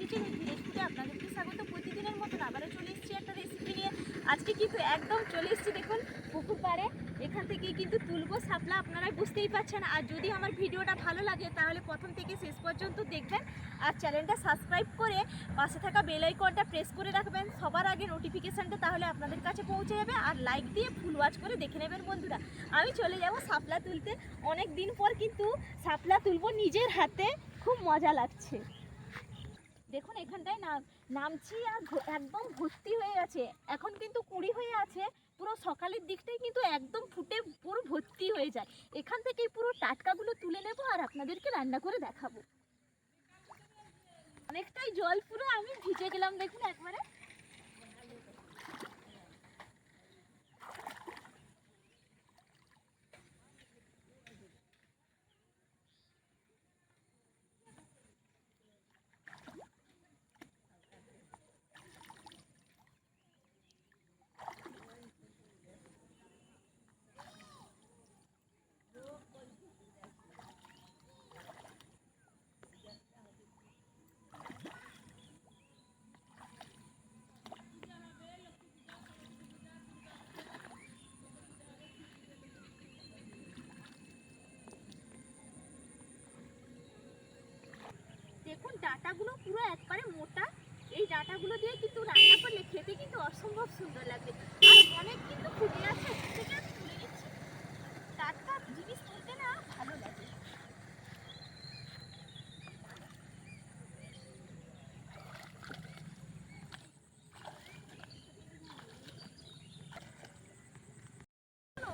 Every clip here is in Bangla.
কিচেন ভিলেজপুরে আপনাদেরকে স্বাগত। প্রতিদিনের মতন আবারও চলে এসেছি একটা রেসিপি নিয়ে। আজকে কিন্তু একদম চলে এসেছি, দেখুন, পুকুর পাড়ে। এখান থেকে কিন্তু তুলবো সাপলা আপনারা বুঝতেই পারছেন। আর যদি আমার ভিডিওটা ভালো লাগে, তাহলে প্রথম থেকে শেষ পর্যন্ত দেখবেন। আর চ্যানেলটা সাবস্ক্রাইব করে পাশে থাকা বেল আইকনটা প্রেস করে রাখবেন। সবার আগে নোটিফিকেশানটা তাহলে আপনাদের কাছে পৌঁছে যাবে। আর লাইক দিয়ে ফুল ওয়াচ করে দেখে নেবেন, বন্ধুরা। আমি চলে যাব সাপলা তুলতে। অনেক দিন পর কিন্তু সাপলা তুলবো। নিজের হাতে খুব মজা লাগছে। দেখুন, এখানটায় নাম নামছি আর একদম ভর্তি হয়ে গেছে। এখন কিন্তু কুড়ি হয়ে আছে। পুরো সকালের দিকটাই কিন্তু একদম ফুটে পুরো ভর্তি হয়ে যায়। এখান থেকেই পুরো টাটকাগুলো তুলে নেব আর আপনাদেরকে রান্না করে দেখাবো। অনেকটাই জল পুরো আমি ভিজে গেলাম, দেখুন একবারে দেখুন ডাটাগুলো পুরো একবারে মোটা। এই ডাটাগুলো দিয়ে কিন্তু রান্না করলে খেতে কিন্তু অসম্ভব সুন্দর লাগবে। অনেক কিন্তু ফুটে আছে জিনিস না ভালো লাগে।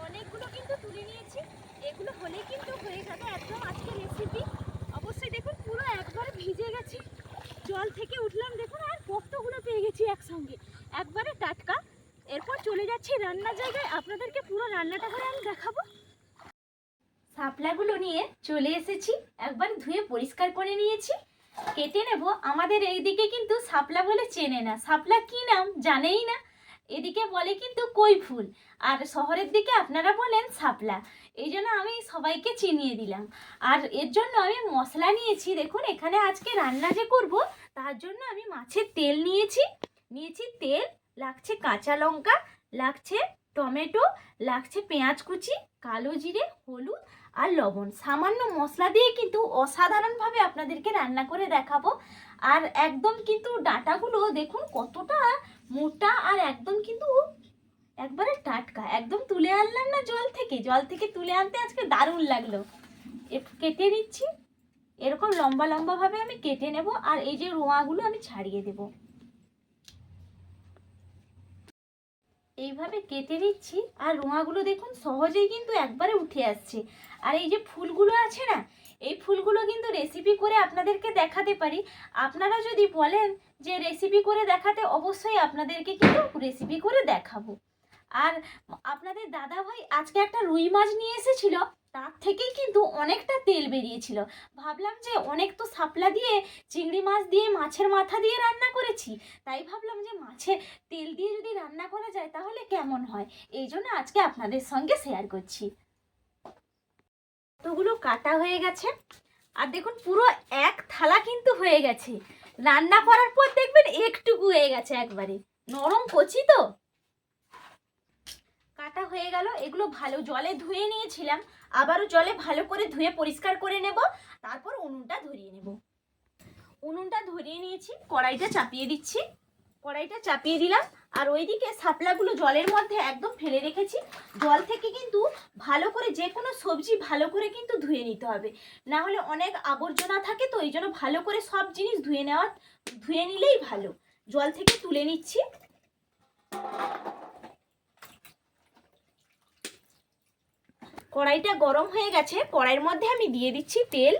অনেকগুলো কিন্তু তুলে নিয়েছি। এগুলো হলেই কিন্তু হয়ে যাবে একদম আজকের রেসিপি একবার ভিজে গেছি। জল থেকে উঠলাম, দেখুন, আর পোস্তগুলো পেয়ে গেছি একসঙ্গে। একবারে টাটকা। এরপর চলে যাচ্ছি রান্নার জায়গায়। আপনাদেরকে পুরো রান্নাটা করে আমি দেখাবো। শাপলাগুলো নিয়ে চলে এসেছি। একবার ধুয়ে পরিষ্কার করে নিয়েছি। কেটে নেব। আমাদের এইদিকে কিন্তু শাপলা বলে চেনে না। শাপলা কি নাম জানেই না। এদিকে বলে কিন্তু কই ফুল আর শহরের দিকে আপনারা বলেন শাপলা। এই জন্য আমি সবাইকে চিনিয়ে দিলাম। আর এর জন্য আমি মশলা নিয়েছি। দেখুন, এখানে আজকে রান্না যে করব, তার জন্য আমি মাছের তেল নিয়েছি। নিয়েছি তেল, লাগছে কাঁচা লঙ্কা, লাগছে টমেটো, লাগছে পেঁয়াজ কুচি, কালো জিরে, হলুদ আর লবণ। সামান্য মশলা দিয়ে কিন্তু অসাধারণভাবে আপনাদেরকে রান্না করে দেখাবো। আর একদম কিন্তু ডাটাগুলো দেখুন কতটা মোটা আর একদম কিন্তু একবারে টাটকা। একদম তুলে আনলাম না জল থেকে। জল থেকে তুলে আনতে আজকে দারুণ লাগল। কেটে নিচ্ছি। এরকম লম্বা লম্বাভাবে আমি কেটে নেব আর এই যে রোঁয়াগুলো আমি ছাড়িয়ে দেব। এইভাবে কেটে নিচ্ছি। আর রোঁয়াগুলো দেখুন সহজেই কিন্তু একবারে উঠে আসছে। আর এই যে ফুলগুলো আছে না এই ফুলগুলো কিন্তু রেসিপি করে আপনাদেরকে দেখাতে পারি। আপনারা যদি বলেন যে রেসিপি করে দেখাতে, অবশ্যই আপনাদেরকে কিন্তু রেসিপি করে দেখাবো। আর আপনাদের দাদা ভাই আজকে একটা রুই মাছ নিয়ে এসেছিল, তার থেকেই কিন্তু অনেকটা তেল বেরিয়েছিল। ভাবলাম যে অনেক তো শাপলা দিয়ে, চিংড়ি মাছ দিয়ে, মাছের মাথা দিয়ে রান্না করেছি। তাই ভাবলাম যে মাছে তেল দিয়ে যদি রান্না করা যায়, তাহলে কেমন হয়? এই জন্য আজকে আপনাদের সঙ্গে শেয়ার করছি। তোগুলো কাটা হয়ে গেছে? আর দেখুন, পুরো এক থালা কিন্তু হয়ে গেছে। রান্না করার পর দেখবেন একটুকু হয়ে গেছে একবারে। নরম কচি তো? কাটা হয়ে গেল, এগুলো ভালো জলে ধুয়ে নিয়েছিলাম। আবারও জলে ভালো করে ধুয়ে পরিষ্কার করে নেব। তারপর উনুনটা ধরিয়ে নেব। উনুনটা ধরিয়ে নিয়েছি, কড়াইটা চাপিয়ে দিচ্ছি। কড়াইটা চাপিয়ে দিলাম। আর ওইদিকে শাপলাগুলো জলের মধ্যে একদম ফেলে রেখেছি। জল থেকে কিন্তু ভালো করে যে কোনো সবজি ভালো করে কিন্তু ধুয়ে নিতে হবে। না হলে অনেক আবর্জনা থাকে তো এই জন্য ভালো করে সব জিনিস ধুয়ে নেওয়া ধুয়ে নিলেই ভালো। জল থেকে তুলে নিচ্ছি। কড়াইটা গরম হয়ে গেছে। কড়াইয়ের মধ্যে আমি দিয়ে দিচ্ছি তেল।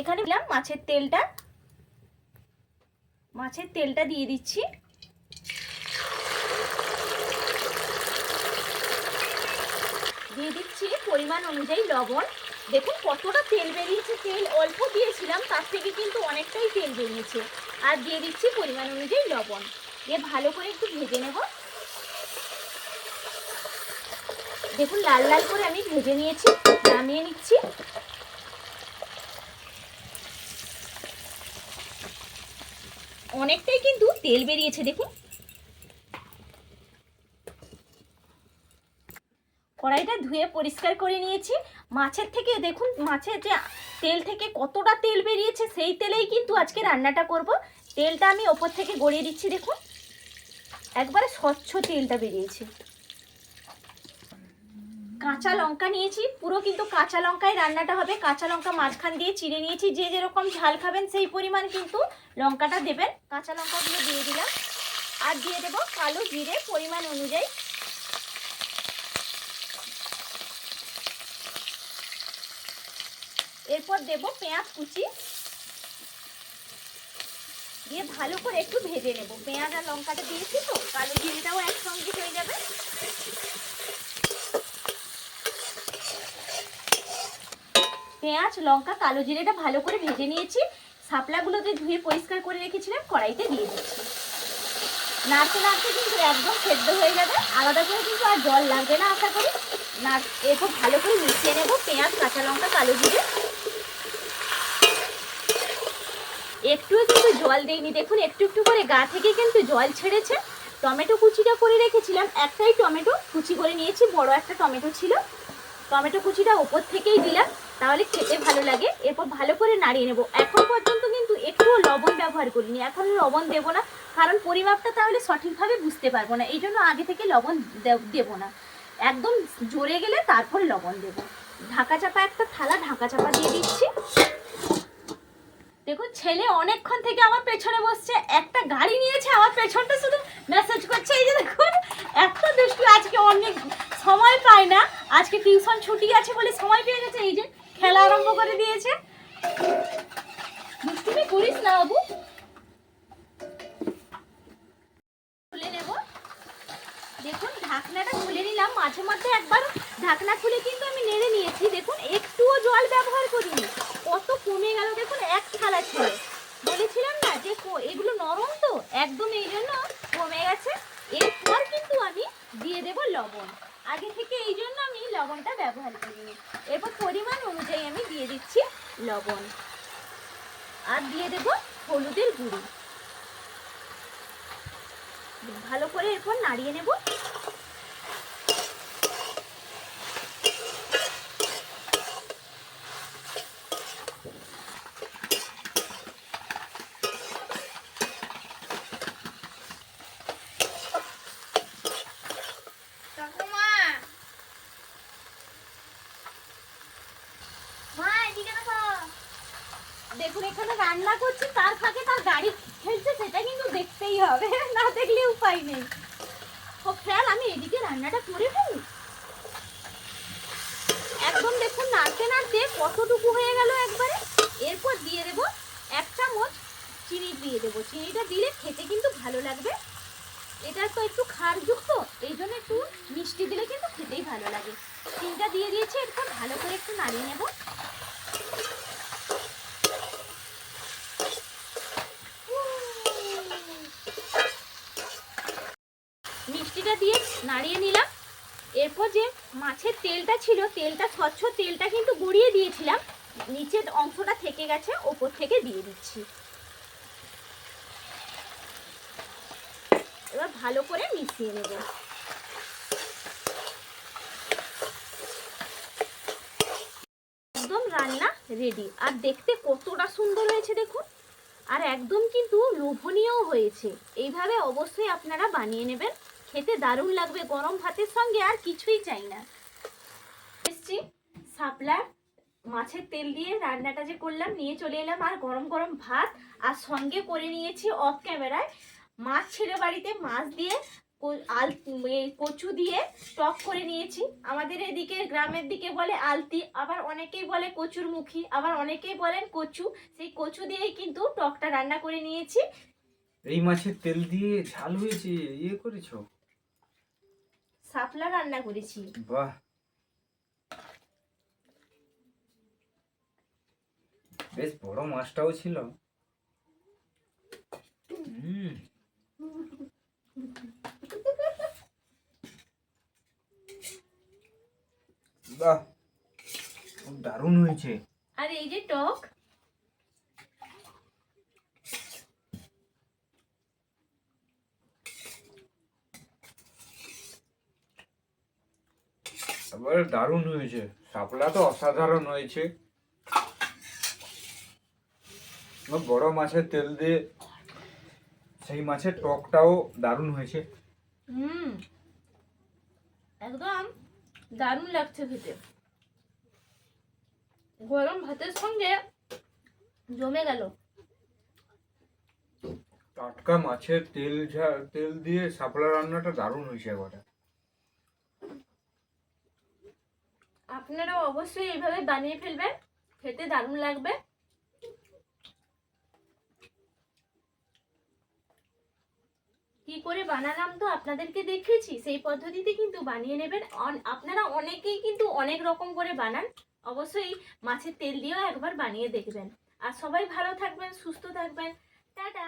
এখানে দিলাম মাছের তেলটা। মাছের তেলটা দিয়ে দিচ্ছি। দিয়ে দিচ্ছি পরিমাণ অনুযায়ী লবণ। দেখুন কতটা তেল বেরিয়েছে, তেল অল্প দিয়েছিলাম, তার থেকে কিন্তু অনেকটাই তেল বেরিয়েছে। আর দিয়ে দিচ্ছি পরিমাণ অনুযায়ী লবণ। দিয়ে ভালো করে একটু ভেজে নেব। দেখুন লাল লাল করে আমি ভেজে নিয়েছি, নামিয়ে নিচ্ছি। অনেকটাই কিন্তু তেল বেরিয়েছে, দেখুন। কড়াইটা ধুয়ে পরিষ্কার করে নিয়েছি। মাছের থেকে, দেখুন, মাছের যে তেল থেকে কতটা তেল বেরিয়েছে, সেই তেলেই কিন্তু আজকে রান্নাটা করব। তেলটা আমি ওপর থেকে গড়িয়ে দিচ্ছি, দেখুন। একবারে স্বচ্ছ তেলটা বেরিয়েছে। কাঁচা লঙ্কা নিয়েছি, পুরো কিন্তু কাঁচা লঙ্কায় রান্নাটা হবে। কাঁচা লঙ্কা মাঝখান দিয়ে চিড়ে নিয়েছি, যে যেরকম ঝাল খাবেন সেই পরিমাণ কিন্তু লঙ্কাটা দেবেন। কাঁচা লঙ্কাগুলো দিয়ে দিলাম। আর দিয়ে দেবো কালো জিরে পরিমাণ অনুযায়ী। এরপর দেব পেঁয়াজ কুচি। দিয়ে ভালো করে একটু ভেজে নেব। পেঁয়াজ আর লঙ্কাটা দিয়েছি তো, কালো জিরেটাও একসঙ্গে হয়ে যাবে। পেঁয়াজ, লঙ্কা, কালো জিরেটা ভালো করে ভেজে নিয়েছি। শাপলাগুলো যে ধুয়ে পরিষ্কার করে রেখেছিলাম, কড়াইতে দিয়ে দিচ্ছি। নাড়তে নাড়তে কিন্তু একদম সেদ্ধ হয়ে যাবে। আলাদা করে কিন্তু আর জল লাগবে না, আশা করি। না, এরপর ভালো করে মিশিয়ে নেব পেঁয়াজ, কাঁচা লঙ্কা, কালো জিরে। একটুও কিন্তু জল দেইনি। দেখুন, একটু একটু করে গা থেকে কিন্তু জল ছেড়েছে। টমেটো কুচিটা করে রেখেছিলাম। একটাই টমেটো কুচি করে নিয়েছি, বড় একটা টমেটো ছিল। টমেটো কুচিটা ওপর থেকেই দিলাম। তাহলে খেতে ভালো লাগে। এরপর ভালো করে নাড়িয়ে নেব। এখন পর্যন্ত কিন্তু একটুও লবণ ব্যবহার করিনি। এখন লবণ দেবো না। কারণ পরিমাপটা তাহলে সঠিকভাবে বুঝতে পারব না। এই জন্য আগে থেকে লবণ দেবো না। একদম জোরে গেলে তারপর লবণ দেবো। ঢাকা চাপা একটা থালা, ঢাকা চাপা দিয়ে দিচ্ছি। দেখুন, ছেলে অনেকক্ষণ থেকে আমার পেছনে বসছে। একটা গাড়ি নিয়েছে আমার পেছনটা শুধু মেসেজ করছে। এই যে দেখুন, এত দুষ্টু। আজকে অনেক সময় পায় না। আজকে টিউশন ছুটি আছে বলে সময় পেয়ে গেছে। এই যে খেলা আরম্ভ করে দিয়েছে। দুষ্টুমি করিস না বাবু। খুলে নেব। দেখুন, ঢাকনাটা খুলে নিলাম। মাঝে মধ্যে একবার ঢাকনা খুলে কিন্তু আমি নেড়ে নিয়েছি। দেখুন, একটুও জল ব্যবহার করিনি। কত কমে গেল, দেখুন, এক থালা ছিল। বলেছিলাম না যে এগুলো নরম তো, একদম এই জন্য কমে গেছে। এরপর কিন্তু আমি দিয়ে দেব লবণ। আগে থেকে এই জন্য আমি লবণটা ব্যবহার করিনি। এরপর পরিমাণ অনুযায়ী আমি দিয়ে দিচ্ছি লবণ। আর দিয়ে দেব হলুদের গুঁড়ো। ভালো করে এরপর নাড়িয়ে নেব ঠাকুমা মা এদিকে দেখো দেখুন, এখানে রান্না করছি, তার ফাঁকে তার গাড়ি খেলছে, সেটা কিন্তু দেখতেই হবে, না দেখলে উপায় নেই। ও খেয়াল, আমি এদিকে রান্নাটা করে ফেলি? একদম দেখুন, নাড়তে নাড়তে কতটুকু হয়ে গেল একবারে? এরপর দিয়ে দেবো এক চামচ চিনি দিয়ে দেবো। চিনিটা দিলে খেতে কিন্তু ভালো লাগবে। এটা তো একটু খারযুক্ত এই জন্য একটু মিষ্টি দিলে কিন্তু খেতেই ভালো লাগে। চিনিটা দিয়ে দিয়েছি এরপর ভালো করে একটু নাড়িয়ে নেব। মিষ্টিটা দিয়ে নাড়িয়ে নিলাম। এরপর যে মাছের তেলটা ছিল, তেলটা, স্বচ্ছ তেলটা কিন্তু গড়িয়ে দিয়েছিলাম। নিচের অংশটা থেকে গেছে, ওপর থেকে দিয়ে দিচ্ছি। এবার ভালো করে মিশিয়ে নেব। একদম রান্না রেডি আর দেখতে কতটা সুন্দর হয়েছে দেখুন। আর একদম কিন্তু লোভনীয় হয়েছে। এইভাবে অবশ্যই আপনারা বানিয়ে নেবেন। খেতে দারুণ লাগবে, গরম ভাতের সঙ্গে আর কিছুই চাই না। এসছি, শাপলা, মাছের তেল দিয়ে রান্নাটা যে করলাম, নিয়ে চলে এলাম আর গরম গরম ভাত, আর সঙ্গে করে নিয়েছি অফ ক্যামেরায় মাছ ছেড়ে বাড়িতে, মাছ দিয়ে আল কচু দিয়ে টক করে নিয়েছি। আমাদের এদিকে, গ্রামের দিকে বলে আলতি, আবার অনেকেই বলে কচুর মুখী, আবার অনেকেই বলেন কচু। সেই কচু দিয়েই কিন্তু টকটা রান্না করে নিয়েছি। এই মাছের তেল দিয়ে ঝাল হয়েছে ইয়ে করেছ? শাপলা রান্না করেছি। বাহ। বেশ বড় মাছটাও ছিল। হুম। বাহ দারুণ হয়েছে। আর এই যে টক এবারে দারুণ হয়েছে। শাপলা তো অসাধারণ হয়েছে। বড় মাছের তেল দিয়ে সেই মাছের টকটাও দারুণ হয়েছে। হুম একদম দারুণ লাগছে খেতে। গরম ভাতের সঙ্গে জমে গেল। টাটকা মাছের তেল তেল দিয়ে শাপলা রান্নাটা দারুণ হয়েছে এবারে আপনারাও অবশ্যই এইভাবে বানিয়ে ফেলবেন, খেতে দারুণ লাগবে। কি করে বানালাম তো আপনাদেরকে দেখেছি সেই পদ্ধতিতে কিন্তু বানিয়ে নেবেন। আপনারা অনেকেই কিন্তু অনেক রকম করে বানান। অবশ্যই মাছের তেল দিয়েও একবার বানিয়ে দেখবেন। আর সবাই ভালো থাকবেন, সুস্থ থাকবেন। টাটা!